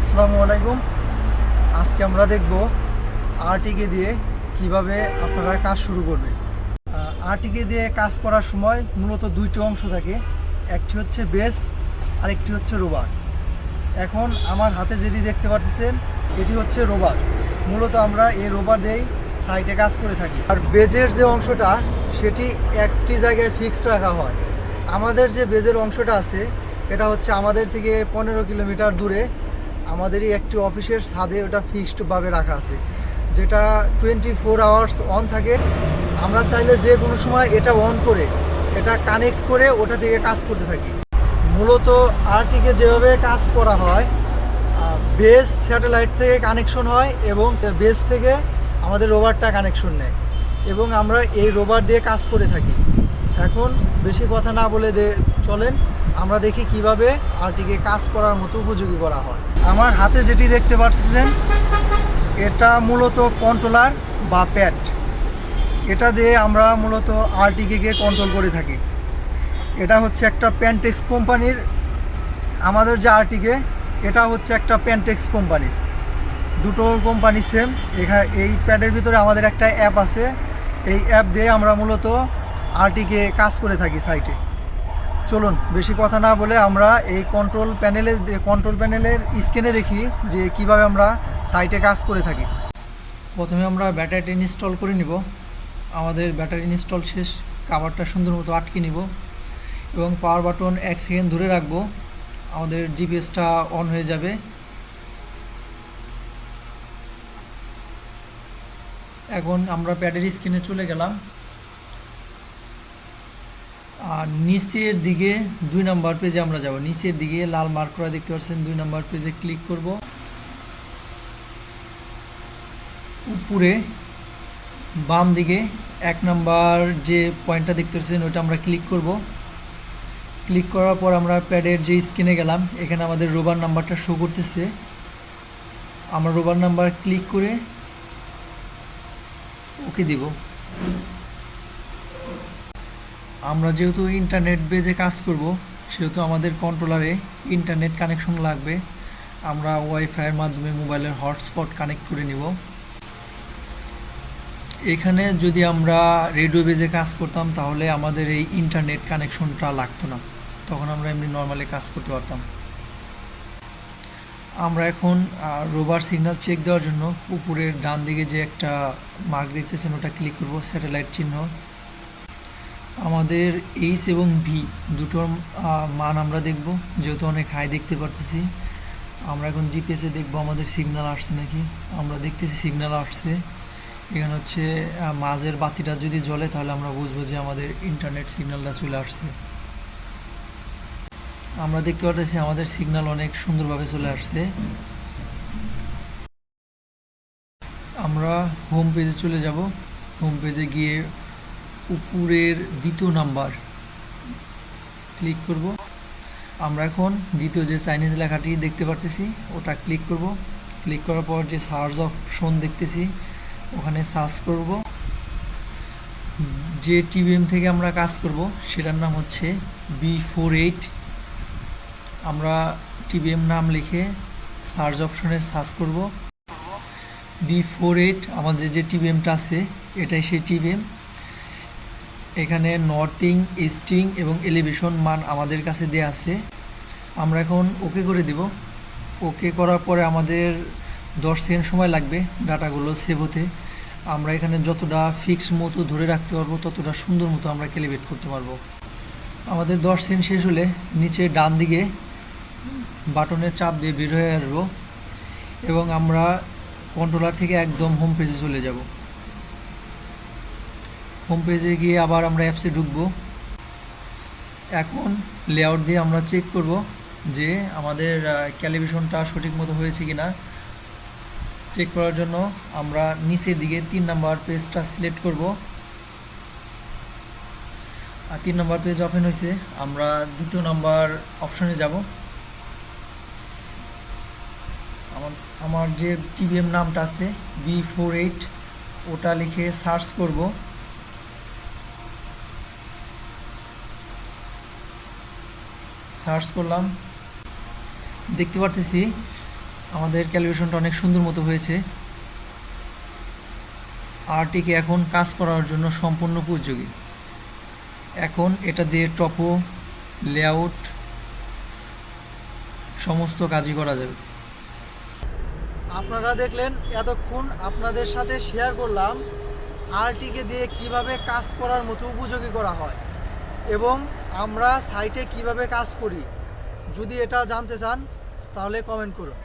আসসালামু আলাইকুম। আজকে আমরা দেখব আরটিকে দিয়ে কীভাবে আপনারা কাজ শুরু করবেন। আরটিকে দিয়ে কাজ করার সময় মূলত দুইটি অংশ থাকে, একটি হচ্ছে বেস আর একটি হচ্ছে রোবার। এখন আমার হাতে যেটি দেখতে পাচ্ছেন এটি হচ্ছে রোবার। মূলত আমরা এই রোবার দিয়েই সাইটে কাজ করে থাকি। আর বেজের যে অংশটা, সেটি একটি জায়গায় ফিক্সড রাখা হয়। আমাদের যে বেজের অংশটা আছে, এটা হচ্ছে আমাদের থেকে পনেরো কিলোমিটার দূরে। আমাদেরই একটি অফিসের ছাদে ওটা ফিক্সডভাবে রাখা আছে। যেটা টোয়েন্টি ফোর আওয়ার্স অন থাকে। আমরা চাইলে যে কোনো সময় এটা অন করে, এটা কানেক্ট করে ওটা থেকে কাজ করতে থাকি। মূলত আরটিকে যেভাবে কাজ করা হয় বেস স্যাটেলাইট থেকে কানেকশন হয় এবং বেস থেকে আমাদের রোভারটা কানেকশন নেয় এবং আমরা এই রোভার দিয়ে কাজ করে থাকি। এখন বেশি কথা না বলে দে, চলেন, আমরা দেখি কীভাবে আরটিকে কাজ করার মতো উপযোগী করা হয়। আমার হাতে যেটি দেখতে পাচ্ছেন, এটা মূলত কন্ট্রোলার বা প্যাড। এটা দিয়ে আমরা মূলত আরটিকে কন্ট্রোল করে থাকি। এটা হচ্ছে একটা প্যান্টেক্স কোম্পানির, আমাদের যে আরটিকে এটা হচ্ছে একটা প্যান্টেক্স কোম্পানি দুটো কোম্পানি সেম এখানে এই প্যাডের ভিতরে আমাদের একটা অ্যাপ আছে। এই অ্যাপ দিয়ে আমরা মূলত আরটিকে কাজ করে থাকি সাইটে চলুন, বেশি কথা না বলে আমরা এই কন্ট্রোল প্যানেলে কন্ট্রোল প্যানেলের স্ক্রিনে দেখি যে কীভাবে আমরা সাইটে কাজ করে থাকি। প্রথমে আমরা ব্যাটারিটা ইনস্টল করে নিব। আমাদের ব্যাটারি ইনস্টল শেষ। কাভারটা সুন্দর মতো আটকে নিব। এবং পাওয়ার বাটন এক সেকেন্ড ধরে রাখব। আমাদের জিপিএসটা অন হয়ে যাবে। এখন আমরা প্যাডের স্ক্রিনে চলে গেলাম। আর নিচের দিকে দুই নাম্বার পেজে আমরা যাব। নিচের দিকে লাল মার্ক করা দেখতে পাচ্ছেন, দুই নাম্বার পেজে ক্লিক করব। উপরে বাম দিকে এক নাম্বার যে পয়েন্টটা দেখতে পাচ্ছেন, ওইটা আমরা ক্লিক করব। ক্লিক করার পর আমরা প্যাডের যে স্ক্রিনে গেলাম, এখানে আমাদের রোবার নাম্বারটা শো করতেছে। আমরা রোবার নাম্বার ক্লিক করে ওকে দিব। আমরা যেহেতু ইন্টারনেট বেজে কাজ করব, সেহেতু আমাদের কন্ট্রোলারে ইন্টারনেট কানেকশন লাগবে। আমরা ওয়াইফাইয়ের মাধ্যমে মোবাইলের হটস্পট কানেক্ট করে নিব। এখানে যদি আমরা রেডিও বেজে কাজ করতাম, তাহলে আমাদের এই ইন্টারনেট কানেকশনটা লাগতো না। তখন আমরা এমনি নর্মালি কাজ করতে পারতাম। আমরা এখন রোবার সিগন্যাল চেক দেওয়ার জন্য উপরের ডান দিকে যে একটা মার্ক দেখতেছেন, ওটা ক্লিক করব স্যাটেলাইট চিহ্ন। আমাদের এইচ এবং ভি দুটোর মান আমরা দেখব, যেহেতু অনেক হাই দেখতে পারতেছি। আমরা এখন জিপিএসে দেখব আমাদের সিগন্যাল আসছে নাকি। আমরা দেখতেছি সিগন্যাল আসছে। এখানে হচ্ছে মাঝের বাতিটা যদি জ্বলে তাহলে আমরা বুঝব যে আমাদের ইন্টারনেট সিগন্যালটা চলে আসছে। আমরা দেখতে পাচ্ছি আমাদের সিগন্যাল অনেক সুন্দরভাবে চলে আসছে। আমরা হোম পেজে চলে যাব। হোম পেজে গিয়ে উপরের দ্বিতীয় নাম্বার ক্লিক করব। আমরা এখন দ্বিতীয় যে চাইনিজ লেখাটি দেখতে পারতেছি, ওটা ক্লিক করব। ক্লিক করার পর যে সার্চ অপশন দেখতেছি, ওখানে সার্চ করব। যে টিভিএম থেকে আমরা কাজ করব, সেটার নাম হচ্ছে বি ফোর এইট আমরা টিভিএম নাম লিখে সার্চ অপশনে সার্চ করব। বি ফোর এইট আমাদের যে টিভিএমটা আছে, এটাই সেই টিভিএম। এখানে নর্থিং, ইস্টিং এবং এলিভেশন মান আমাদের কাছে দেওয়া আছে। আমরা এখন ওকে করে দিব। ওকে করার পরে আমাদের দশ সেকেন্ড সময় লাগবে ডাটাগুলো সেভ হতে। আমরা এখানে যতটা ফিক্স মতো ধরে রাখতে পারব, ততটা সুন্দর মতো আমরা ক্যালিব্রেট করতে পারব। আমাদের দশ সেকেন্ড শেষ হলে নিচে ডান দিকে বাটনের চাপ দিয়ে বের হয়ে আসব এবং আমরা কন্ট্রোলার থেকে একদম হোম পেজে চলে যাব। হোম পেজে গিয়ে আবার আমরা অ্যাপসে ঢুকবো। এখন লেআউট দিয়ে আমরা চেক করব যে আমাদের ক্যালিব্রেশনটা সঠিক মতো হয়েছে কি না চেক করার জন্য আমরা নিচের দিকে তিন নাম্বার পেজটা সিলেক্ট করব। আর তিন নাম্বার পেজ ওপেন হয়েছে, আমরা দ্বিতীয় নাম্বার অপশনে যাব। আমার যে টিভিএম নামটা আছে বি ফোর এইট ওটা লিখে সার্চ করব। সার্চ করলাম। দেখতে পারতেছি, আমাদের ক্যালকুলেশনটা অনেক সুন্দর মতো হয়েছে। আরটিকে এখন কাজ করার জন্য সম্পূর্ণ উপযোগী। এখন এটা দিয়ে টপো লেআউট সমস্ত কাজই করা যাবে। আপনারা দেখলেন, এতক্ষণ আপনাদের সাথে শেয়ার করলাম আরটিকে দিয়ে কীভাবে কাজ করার মতো উপযোগী করা হয় এবং আমরা সাইটে কীভাবে কাজ করি। যদি এটা জানতে চান, তাহলে কমেন্ট করুন।